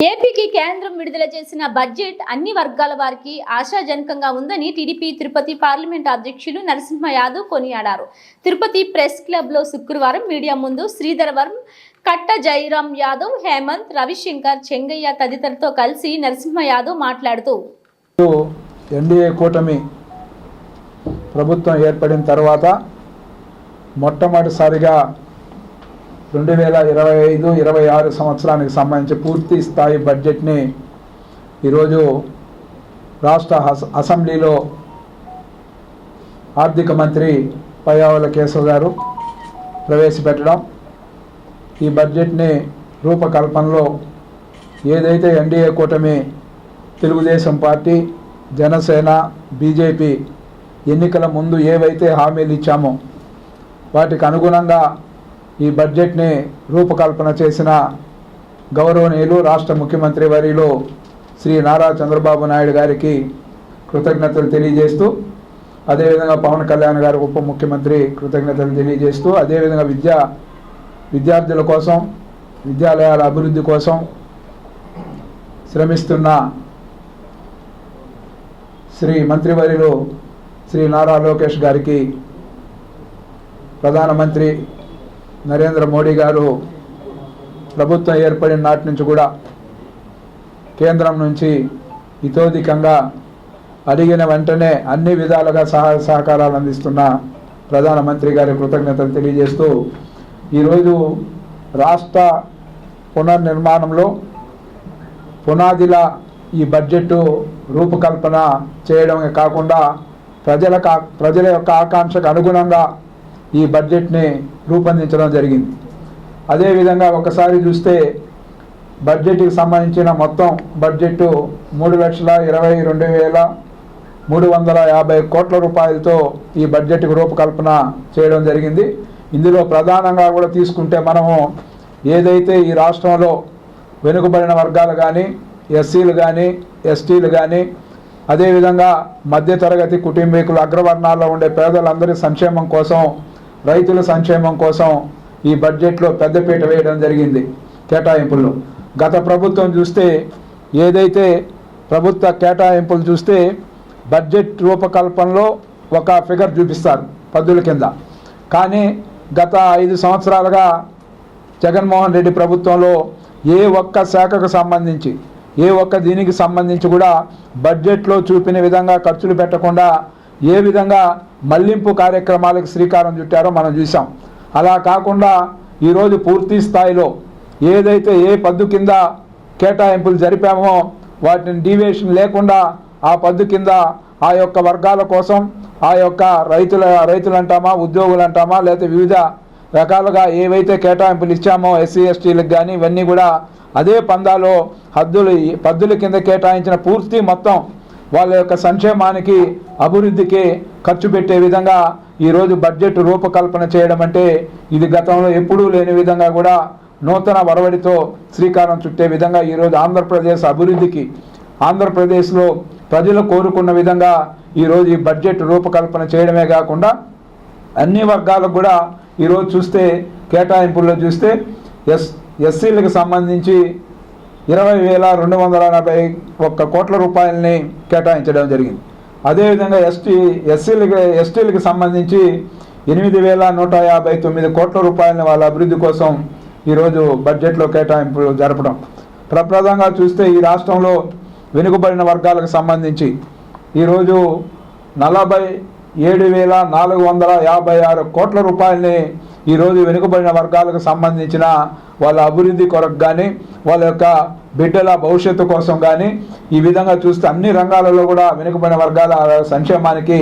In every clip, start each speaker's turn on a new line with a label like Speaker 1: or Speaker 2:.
Speaker 1: ఏపీకి కేంద్రం విడుదల చేసిన బడ్జెట్ అన్ని వర్గాల వారికి ఆశాజనకంగా ఉందని టీడీపీ తిరుపతి పార్లమెంట్ అధ్యక్షులు నరసింహ యాదవ్ కొనియాడారు. తిరుపతి ప్రెస్ క్లబ్లో శుక్రవారం మీడియా ముందు శ్రీధరవరం కట్ట జయరాం యాదవ్ హేమంత్ రవిశంకర్ చెంగయ్య తదితరులతో కలిసి నరసింహ యాదవ్ మాట్లాడుతూ
Speaker 2: ఎన్డీఏ కూటమి ప్రభుత్వం ఏర్పడిన తర్వాత మొట్టమొదటిసారిగా రెండు వేల ఇరవై ఐదు ఇరవై ఆరు సంవత్సరానికి సంబంధించి పూర్తి స్థాయి బడ్జెట్ని ఈరోజు రాష్ట్ర అస- అసెంబ్లీలో ఆర్థిక మంత్రి పయ్యావుల కేశవ్ గారు ప్రవేశపెట్టడం. ఈ బడ్జెట్ని రూపకల్పనలో ఏదైతే ఎన్డీఏ కూటమి తెలుగుదేశం పార్టీ జనసేన బీజేపీ ఎన్నికల ముందు ఏవైతే హామీలు ఇచ్చామో వాటికి అనుగుణంగా ఈ బడ్జెట్ని రూపకల్పన చేసిన గౌరవనీయులు రాష్ట్ర ముఖ్యమంత్రి వరిలో శ్రీ నారా చంద్రబాబు నాయుడు గారికి కృతజ్ఞతలు తెలియజేస్తూ అదేవిధంగా పవన్ కళ్యాణ్ గారు ఉప ముఖ్యమంత్రి కృతజ్ఞతలు తెలియజేస్తూ అదేవిధంగా విద్యా విద్యార్థుల కోసం విద్యాలయాల అభివృద్ధి కోసం శ్రమిస్తున్న శ్రీ మంత్రివర్యులు శ్రీ నారా లోకేష్ గారికి ప్రధానమంత్రి నరేంద్ర మోడీ గారు ప్రభుత్వం ఏర్పడిన నాటి నుంచి కూడా కేంద్రం నుంచి ఇతోధికంగా అడిగిన వెంటనే అన్ని విధాలుగా సహాయ సహకారాలు అందిస్తున్న ప్రధానమంత్రి గారి కృతజ్ఞతలు తెలియజేస్తూ ఈరోజు రాష్ట్ర పునర్నిర్మాణంలో పునాదిల ఈ బడ్జెట్ రూపకల్పన చేయడమే కాకుండా ప్రజల ప్రజల యొక్క ఆకాంక్షకు అనుగుణంగా ఈ బడ్జెట్ని రూపొందించడం జరిగింది. అదేవిధంగా ఒకసారి చూస్తే బడ్జెట్కి సంబంధించిన మొత్తం బడ్జెట్ మూడు లక్షల ఇరవై రెండు వేల మూడు వందల యాభై కోట్ల రూపాయలతో ఈ బడ్జెట్కి రూపకల్పన చేయడం జరిగింది. ఇందులో ప్రధానంగా కూడా తీసుకుంటే మనము ఏదైతే ఈ రాష్ట్రంలో వెనుకబడిన వర్గాలు కానీ ఎస్సీలు కానీ ఎస్టీలు కానీ అదేవిధంగా మధ్యతరగతి కుటుంబీకులు అగ్రవర్ణాల్లో ఉండే పేదలందరి సంక్షేమం కోసం రైతుల సంక్షేమం కోసం ఈ బడ్జెట్లో పెద్దపీట వేయడం జరిగింది కేటాయింపుల్లో. గత ప్రభుత్వం చూస్తే ఏదైతే ప్రభుత్వ కేటాయింపులు చూస్తే బడ్జెట్ రూపకల్పనలో ఒక ఫిగర్ చూపిస్తారు పద్దుల కింద. కానీ గత ఐదు సంవత్సరాలుగా జగన్మోహన్ రెడ్డి ప్రభుత్వంలో ఏ ఒక్క శాఖకు సంబంధించి ఏ ఒక్క దీనికి సంబంధించి కూడా బడ్జెట్లో చూపిన విధంగా ఖర్చులు పెట్టకుండా ఏ విధంగా మళ్ళింపు కార్యక్రమాలకు శ్రీకారం చుట్టారో మనం చూసాం అలా కాకుండా ఈరోజు పూర్తి స్థాయిలో ఏదైతే ఏ పద్దు కింద కేటాయింపులు జరిపామో వాటిని డీవియేషన్ లేకుండా ఆ పద్దు కింద ఆ యొక్క వర్గాల కోసం ఆ యొక్క రైతుల రైతులు అంటామా ఉద్యోగులు అంటామా లేకపోతే వివిధ రకాలుగా ఏవైతే కేటాయింపులు ఇచ్చామో ఎస్సీ ఎస్టీలకు కానీ ఇవన్నీ కూడా అదే పందాలో హద్దులు పద్దుల కింద కేటాయించిన పూర్తి మొత్తం వాళ్ళ యొక్క సంక్షేమానికి అభివృద్ధికి ఖర్చు పెట్టే విధంగా ఈరోజు బడ్జెట్ రూపకల్పన చేయడం అంటే ఇది గతంలో ఎప్పుడూ లేని విధంగా కూడా నూతన వరవడితో శ్రీకారం చుట్టే విధంగా ఈరోజు ఆంధ్రప్రదేశ్ అభివృద్ధికి ఆంధ్రప్రదేశ్లో ప్రజలు కోరుకున్న విధంగా ఈరోజు ఈ బడ్జెట్ రూపకల్పన చేయడమే కాకుండా అన్ని వర్గాలకు కూడా ఈరోజు చూస్తే కేటాయింపుల్లో చూస్తే ఎస్ ఎస్సీలకు సంబంధించి ఇరవై వేల రెండు వందల నలభై ఒక్క కోట్ల రూపాయలని కేటాయించడం జరిగింది. అదేవిధంగా ఎస్టీ ఎస్సీలకి ఎస్టీలకు సంబంధించి ఎనిమిది వేల నూట యాభై తొమ్మిది కోట్ల రూపాయలని వాళ్ళ అభివృద్ధి కోసం ఈరోజు బడ్జెట్లో కేటాయింపులు జరపడం. ప్రప్రదంగా చూస్తే ఈ రాష్ట్రంలో వెనుకబడిన వర్గాలకు సంబంధించి ఈరోజు నలభై ఏడు వేల నాలుగు వందల యాభై ఆరు కోట్ల రూపాయలని ఈరోజు వెనుకబడిన వర్గాలకు సంబంధించిన వాళ్ళ అభివృద్ధి కొరకు కానీ వాళ్ళ యొక్క బిడ్డల భవిష్యత్తు కోసం కానీ ఈ విధంగా చూస్తే అన్ని రంగాలలో కూడా వెనుకబడిన వర్గాల సంక్షేమానికి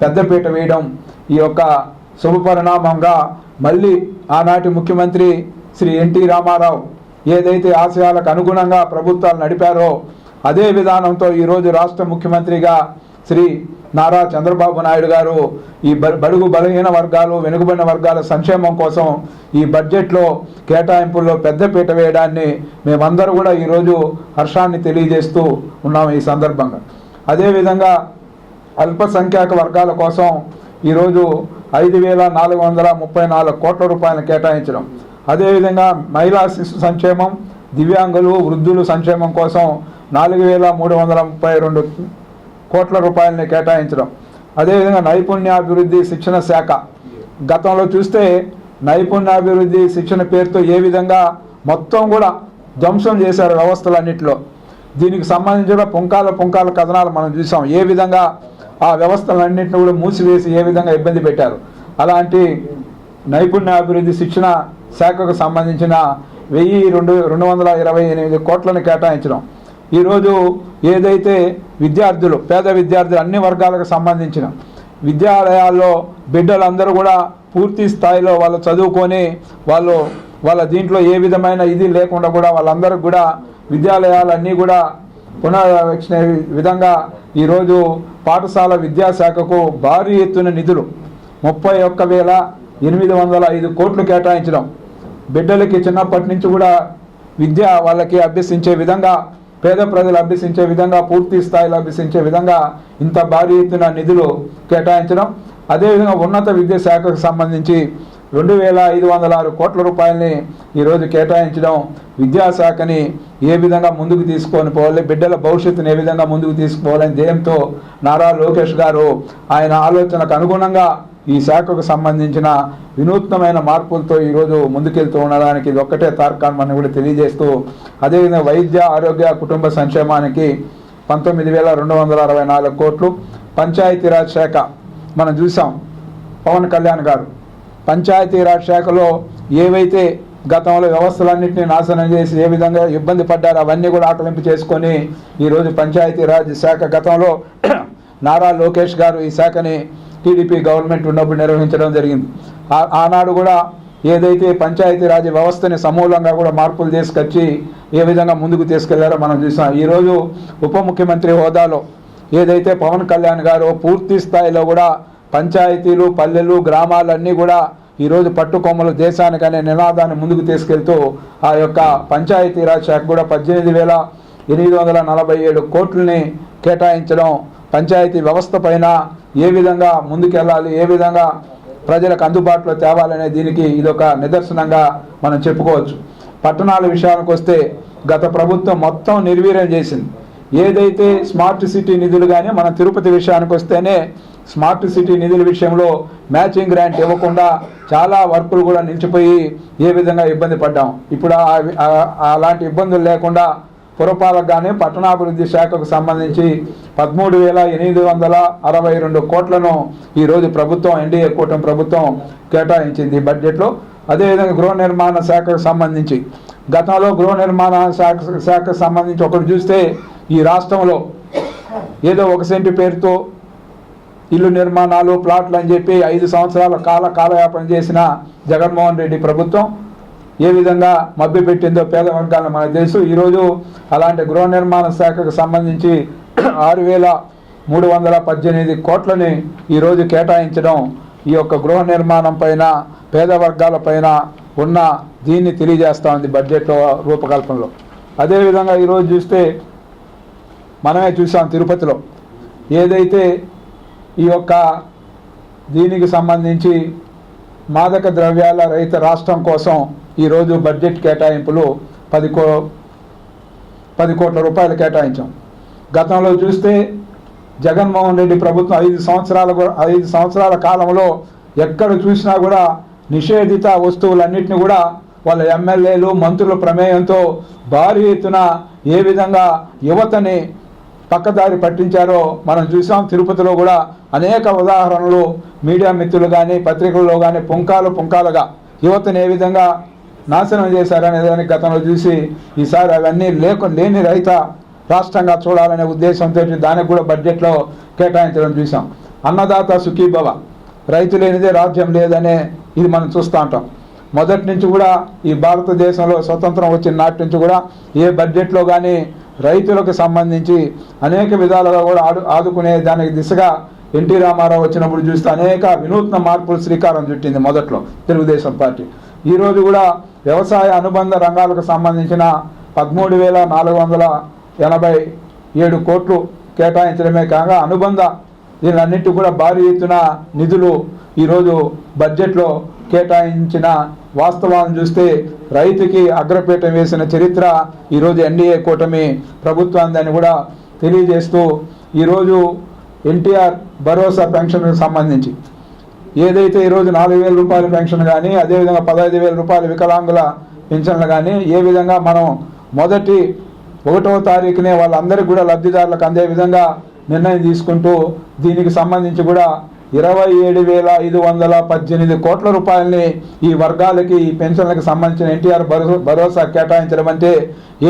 Speaker 2: పెద్దపీట వేయడం ఈ యొక్క శుభపరిణామంగా మళ్ళీ ఆనాటి ముఖ్యమంత్రి శ్రీ ఎన్టీ రామారావు ఏదైతే ఆశయాలకు అనుగుణంగా ప్రభుత్వాలు నడిపారో అదే విధానంతో ఈరోజు రాష్ట్ర ముఖ్యమంత్రిగా శ్రీ నారా చంద్రబాబు నాయుడు గారు ఈ బడుగు బలహీన వర్గాలు వెనుకబడిన వర్గాల సంక్షేమం కోసం ఈ బడ్జెట్లో కేటాయింపుల్లో పెద్దపీట వేయడాన్ని మేమందరూ కూడా ఈరోజు హర్షాన్ని తెలియజేస్తూ ఉన్నాం ఈ సందర్భంగా. అదేవిధంగా అల్పసంఖ్యాక వర్గాల కోసం ఈరోజు ఐదు వేల నాలుగు వందల ముప్పై నాలుగు కోట్ల రూపాయలు కేటాయించడం. అదేవిధంగా మహిళా శిశు సంక్షేమం దివ్యాంగులు వృద్ధులు సంక్షేమం కోసం నాలుగు వేల మూడు వందల ముప్పై రెండు కోట్ల రూపాయలని కేటాయించడం. అదేవిధంగా నైపుణ్యాభివృద్ధి శిక్షణ శాఖ. గతంలో చూస్తే నైపుణ్యాభివృద్ధి శిక్షణ పేరుతో ఏ విధంగా మొత్తం కూడా ధ్వంసం చేశారు వ్యవస్థలన్నింటిలో. దీనికి సంబంధించిన పుంకాల పుంకాల కథనాలు మనం చూసాం. ఏ విధంగా ఆ వ్యవస్థలన్నింటిని కూడా మూసివేసి ఏ విధంగా ఇబ్బంది పెట్టారు. అలాంటి నైపుణ్యాభివృద్ధి శిక్షణ శాఖకు సంబంధించిన వెయ్యి రెండు రెండు వందల ఇరవై ఎనిమిది కోట్లను కేటాయించడం. ఈరోజు ఏదైతే విద్యార్థులు పేద విద్యార్థులు అన్ని వర్గాలకు సంబంధించిన విద్యాలయాల్లో బిడ్డలందరూ కూడా పూర్తి స్థాయిలో వాళ్ళు చదువుకొని వాళ్ళు వాళ్ళ దీంట్లో ఏ విధమైన ఇది లేకుండా కూడా వాళ్ళందరూ కూడా విద్యాలయాలన్నీ కూడా పునర్వీక్షణ విధంగా ఈరోజు పాఠశాల విద్యాశాఖకు భారీ ఎత్తున నిధులు. ముప్పై ఒక్క వేల ఎనిమిది వందల ఐదు కోట్లు కేటాయించడం. బిడ్డలకి చిన్నప్పటి నుంచి కూడా విద్య వాళ్ళకి అభ్యసించే విధంగా పేద ప్రజలు అభ్యసించే విధంగా పూర్తి స్థాయిలో అభ్యసించే విధంగా ఇంత భారీ ఎత్తున నిధులు కేటాయించడం అదేవిధంగా ఉన్నత విద్యాశాఖకు సంబంధించి రెండు వేల ఐదు వందల ఆరు కోట్ల రూపాయలని ఈరోజు కేటాయించడం విద్యాశాఖని ఏ విధంగా ముందుకు తీసుకొని పోవాలి బిడ్డల భవిష్యత్తును ఏ విధంగా ముందుకు తీసుకుపోవాలని ధ్యేయంతో నారా లోకేష్ గారు ఆయన ఆలోచనకు అనుగుణంగా ఈ శాఖకు సంబంధించిన వినూత్నమైన మార్పులతో ఈరోజు ముందుకెళ్తూ ఉండడానికి ఇది ఒక్కటే తార్కాణం కూడా తెలియజేస్తూ అదేవిధంగా వైద్య ఆరోగ్య కుటుంబ సంక్షేమానికి పంతొమ్మిది వేల రెండు వందల అరవై నాలుగు కోట్లు. పంచాయతీరాజ్ శాఖ మనం చూసాం పవన్ కళ్యాణ్ గారు. పంచాయతీరాజ్ శాఖలో ఏవైతే గతంలో వ్యవస్థలన్నింటినీ నాశనం చేసి ఏ విధంగా ఇబ్బంది పడ్డారో అవన్నీ కూడా ఆకలింపు చేసుకొని ఈరోజు పంచాయతీరాజ్ శాఖ గతంలో నారా లోకేష్ గారు ఈ శాఖని టీడీపీ గవర్నమెంట్ ఉన్నప్పుడు నిర్వహించడం జరిగింది. ఆ- ఆనాడు కూడా ఏదైతే పంచాయతీరాజ్ వ్యవస్థని సమూలంగా కూడా మార్పులు తీసుకొచ్చి ఏ విధంగా ముందుకు తీసుకెళ్ళారో మనం చూసాం. ఈరోజు ఉప ముఖ్యమంత్రి హోదాలో ఏదైతే పవన్ కళ్యాణ్ గారు పూర్తి స్థాయిలో కూడా పంచాయతీలు పల్లెలు గ్రామాలన్నీ కూడా ఈరోజు పట్టుకొమ్మలు దేశానికనే నినాదాన్ని ముందుకు తీసుకెళ్తూ ఆ యొక్క పంచాయతీరాజ్ శాఖ కూడా పద్దెనిమిది వేల ఎనిమిది వందల నలభై ఏడు కోట్లని కేటాయించడం పంచాయతీ వ్యవస్థ పైన ఏ విధంగా ముందుకెళ్ళాలి ఏ విధంగా ప్రజలకు అందుబాటులో తేవాలనే దీనికి ఇదొక నిదర్శనంగా మనం చెప్పుకోవచ్చు. పట్టణాల విషయానికి వస్తే గత ప్రభుత్వం మొత్తం నిర్వీర్యం చేసింది. ఏదైతే స్మార్ట్ సిటీ నిధులు కానీ మన తిరుపతి విషయానికి వస్తేనే స్మార్ట్ సిటీ నిధుల విషయంలో మ్యాచింగ్ గ్రాంట్ ఇవ్వకుండా చాలా వర్కులు కూడా నిలిచిపోయి ఏ విధంగా ఇబ్బంది పడ్డాం. ఇప్పుడు అలాంటి ఇబ్బందులు లేకుండా పురపాలకగానే పట్టణాభివృద్ధి శాఖకు సంబంధించి పదమూడు వేల ఎనిమిది వందల అరవై రెండు కోట్లను ఈరోజు ప్రభుత్వం ఎన్డీఏ కూటమి ప్రభుత్వం కేటాయించింది బడ్జెట్లో. అదేవిధంగా గృహ నిర్మాణ శాఖకు సంబంధించి గతంలో గృహ నిర్మాణ శాఖ శాఖకు సంబంధించి ఒకటి చూస్తే ఈ రాష్ట్రంలో ఏదో ఒక సెంటు పేరుతో ఇల్లు నిర్మాణాలు ప్లాట్లు అని చెప్పి ఐదు సంవత్సరాల కాల కాలయాపన చేసిన జగన్మోహన్ రెడ్డి ప్రభుత్వం ఏ విధంగా మభ్యపెట్టిందో పేద వర్గాలను మనకు తెలుసు. ఈరోజు అలాంటి గృహ నిర్మాణ శాఖకు సంబంధించి ఆరు వేల మూడు వందల పద్దెనిమిది కోట్లని ఈరోజు కేటాయించడం ఈ యొక్క గృహ నిర్మాణం పైన పేద వర్గాల పైన ఉన్న దీన్ని తెలియజేస్తూ ఉంది బడ్జెట్లో రూపకల్పనలో. అదేవిధంగా ఈరోజు చూస్తే మనమే చూసాం తిరుపతిలో. ఏదైతే ఈ యొక్క దీనికి సంబంధించి మాదక ద్రవ్యాల రహిత రాష్ట్రం కోసం ఈరోజు బడ్జెట్ కేటాయింపులు పది కో పది కోట్ల రూపాయలు కేటాయించాం. గతంలో చూస్తే జగన్మోహన్ రెడ్డి ప్రభుత్వం ఐదు సంవత్సరాల ఐదు సంవత్సరాల కాలంలో ఎక్కడ చూసినా కూడా నిషేధిత వస్తువులన్నింటినీ కూడా వాళ్ళ ఎమ్మెల్యేలు మంత్రుల ప్రమేయంతో భారీ ఎత్తున ఏ విధంగా యువతని పక్కదారి పట్టించారో మనం చూసాం. తిరుపతిలో కూడా అనేక ఉదాహరణలు మీడియా మిత్రులు కానీ పత్రికల్లో కానీ పుంకాలు పుంకాలుగా యువతను ఏ విధంగా నాశనం చేశారనే దానికి గతంలో చూసి ఈసారి అవన్నీ లేకు లేని రాష్ట్రంగా చూడాలనే ఉద్దేశంతో దానికి కూడా బడ్జెట్లో కేటాయించడం చూసాం. అన్నదాత సుఖీభవ. రైతు లేనిదే రాజ్యం లేదనే ఇది మనం చూస్తూ ఉంటాం. మొదటి నుంచి కూడా ఈ భారతదేశంలో స్వతంత్రం వచ్చిన నాటి నుంచి కూడా ఏ బడ్జెట్లో కానీ రైతులకు సంబంధించి అనేక విధాలుగా కూడా ఆడు ఆదుకునే దానికి దిశగా ఎన్టీ రామారావు వచ్చినప్పుడు చూస్తే అనేక వినూత్న మార్పులు శ్రీకారం చుట్టింది మొదట్లో తెలుగుదేశం పార్టీ. ఈరోజు కూడా వ్యవసాయ అనుబంధ రంగాలకు సంబంధించిన పదమూడు వేల నాలుగు వందల ఎనభై ఏడు కోట్లు కేటాయించడమే కాక అనుబంధ దీనిలన్నింటి కూడా భారీ ఎత్తున నిధులు ఈరోజు బడ్జెట్లో కేటాయించిన వాస్తవాలను చూస్తే రైతుకి అగ్రపీఠం వేసిన చరిత్ర ఈరోజు ఎన్డీఏ కూటమి ప్రభుత్వాన్ని కూడా తెలియజేస్తూ ఈరోజు ఎన్టీఆర్ భరోసా పెన్షన్కు సంబంధించి ఏదైతే ఈరోజు నాలుగు వేల రూపాయల పెన్షన్ కానీ అదేవిధంగా పదహైదు వేల రూపాయల వికలాంగుల పెన్షన్లు కానీ ఏ విధంగా మనం మొదటి ఒకటవ తారీఖునే వాళ్ళందరికీ కూడా లబ్ధిదారులకు అందే విధంగా నిర్ణయం తీసుకుంటూ దీనికి సంబంధించి కూడా ఇరవై ఏడు వేల ఐదు వందల పద్దెనిమిది కోట్ల రూపాయలని ఈ వర్గాలకి ఈ పెన్షన్లకు సంబంధించిన ఎన్టీఆర్ భరోసా భరోసా కేటాయించడం అంటే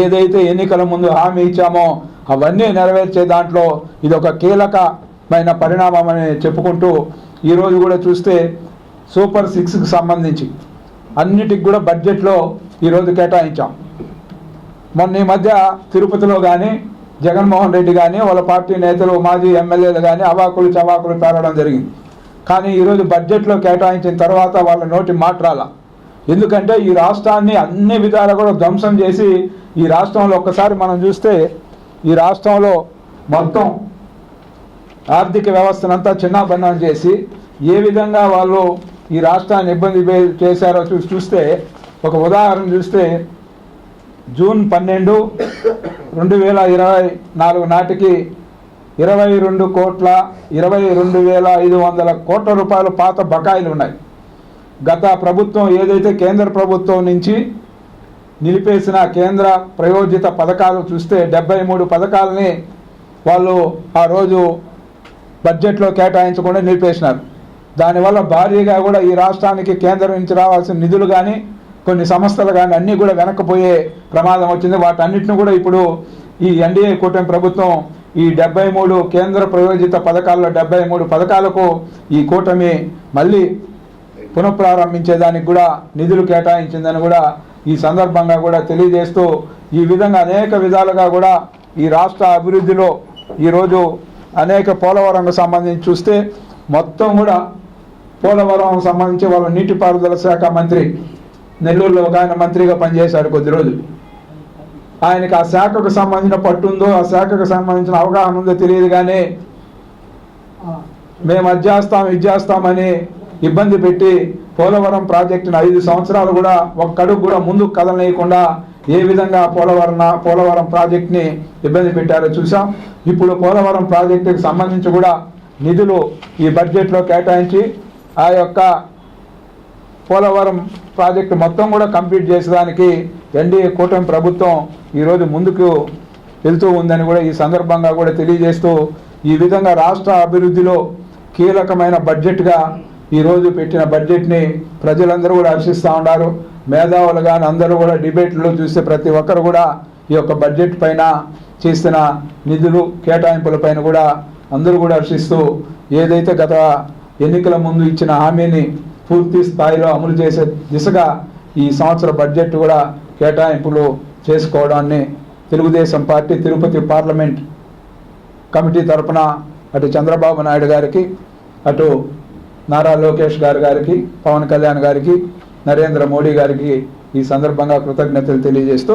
Speaker 2: ఏదైతే ఎన్నికల ముందు హామీ ఇచ్చామో అవన్నీ నెరవేర్చే దాంట్లో ఇది ఒక మైన పరిణామం అని చెప్పుకుంటూ ఈరోజు కూడా చూస్తే సూపర్ సిక్స్కి సంబంధించి అన్నిటికి కూడా బడ్జెట్లో ఈరోజు కేటాయించాం. మొన్న ఈ మధ్య తిరుపతిలో కానీ జగన్మోహన్ రెడ్డి కానీ వాళ్ళ పార్టీ నేతలు మాజీ ఎమ్మెల్యేలు కానీ అవాకులు చవాకులు పేరడం జరిగింది. కానీ ఈరోజు బడ్జెట్లో కేటాయించిన తర్వాత వాళ్ళ నోటి మాట్రాల ఎందుకంటే ఈ రాష్ట్రాన్ని అన్ని విధాలు కూడా ధ్వంసం చేసి ఈ రాష్ట్రంలో ఒక్కసారి మనం చూస్తే ఈ రాష్ట్రంలో మొత్తం ఆర్థిక వ్యవస్థనంతా చిన్నాభిన్నం చేసి ఏ విధంగా వాళ్ళు ఈ రాష్ట్రాన్ని ఇబ్బంది చేశారో చూసి చూస్తే ఒక ఉదాహరణ చూస్తే జూన్ పన్నెండు రెండు వేల ఇరవై నాలుగు నాటికి ఇరవై రెండు కోట్ల ఇరవై రెండు వేల ఐదు వందల కోట్ల రూపాయలు పాత బకాయిలు ఉన్నాయి. గత ప్రభుత్వం ఏదైతే కేంద్ర ప్రభుత్వం నుంచి నిలిపేసిన కేంద్ర ప్రయోజిత పథకాలు చూస్తే డెబ్బై మూడు పథకాలని వాళ్ళు ఆ రోజు బడ్జెట్లో కేటాయించకుండా నిలిపేసినారు. దానివల్ల భారీగా కూడా ఈ రాష్ట్రానికి కేంద్రం నుంచి రావాల్సిన నిధులు కానీ కొన్ని సంస్థలు కానీ అన్నీ కూడా వెనక్కిపోయే ప్రమాదం వచ్చింది. వాటన్నిటిని కూడా ఇప్పుడు ఈ ఎన్డీఏ కూటమి ప్రభుత్వం ఈ డెబ్బై మూడు కేంద్ర ప్రయోజిత పథకాల్లో డెబ్బై మూడు పథకాలకు ఈ కూటమి మళ్ళీ పునఃప్రారంభించేదానికి కూడా నిధులు కేటాయించిందని కూడా ఈ సందర్భంగా కూడా తెలియజేస్తూ ఈ విధంగా అనేక విధాలుగా కూడా ఈ రాష్ట్ర అభివృద్ధిలో ఈరోజు అనేక పోలవరంకు సంబంధించి చూస్తే మొత్తం కూడా పోలవరం సంబంధించి వాళ్ళ నీటిపారుదల శాఖ మంత్రి నెల్లూరులో ఒక ఆయన మంత్రిగా పనిచేశాడు కొద్ది రోజులు. ఆయనకి ఆ శాఖకు సంబంధించిన పట్టు ఉందో ఆ శాఖకు సంబంధించిన అవగాహన ఉందో తెలియదు కానీ మేము అది చేస్తాం ఇది చేస్తామని ఇబ్బంది పెట్టి పోలవరం ప్రాజెక్టును ఐదు సంవత్సరాలు కూడా ఒక్కడుగు కూడా ముందుకు కదలనీయకుండా ఏ విధంగా పోలవరం పోలవరం ప్రాజెక్ట్ని ఇబ్బంది పెట్టారో చూసాం ఇప్పుడు పోలవరం ప్రాజెక్టుకి సంబంధించి కూడా నిధులు ఈ బడ్జెట్లో కేటాయించి ఆ యొక్క పోలవరం ప్రాజెక్టు మొత్తం కూడా కంప్లీట్ చేసేదానికి ఎన్డీఏ కూటమి ప్రభుత్వం ఈరోజు ముందుకు వెళ్తూ ఉందని కూడా ఈ సందర్భంగా కూడా తెలియజేస్తూ ఈ విధంగా రాష్ట్ర అభివృద్ధిలో కీలకమైన బడ్జెట్గా ఈరోజు పెట్టిన బడ్జెట్ని ప్రజలందరూ కూడా హర్షిస్తూ ఉన్నారు. మేధావులు కానీ అందరూ కూడా డిబేట్లో చూస్తే ప్రతి ఒక్కరు కూడా ఈ యొక్క బడ్జెట్ పైన చేసిన నిధులు కేటాయింపుల పైన కూడా అందరూ కూడా హర్షిస్తూ ఏదైతే గత ఎన్నికల ముందు ఇచ్చిన హామీని పూర్తి స్థాయిలో అమలు చేసే దిశగా ఈ సంవత్సర బడ్జెట్ కూడా కేటాయింపులు చేసుకోవడాన్ని Telugu Desam party Tirupati parliament committee తరఫున అటు చంద్రబాబు నాయుడు గారికి అటు నారా లోకేష్ గారి గారికి పవన్ కళ్యాణ్ గారికి నరేంద్ర మోడీ గారికి ఈ సందర్భంగా కృతజ్ఞతలు తెలియజేస్తూ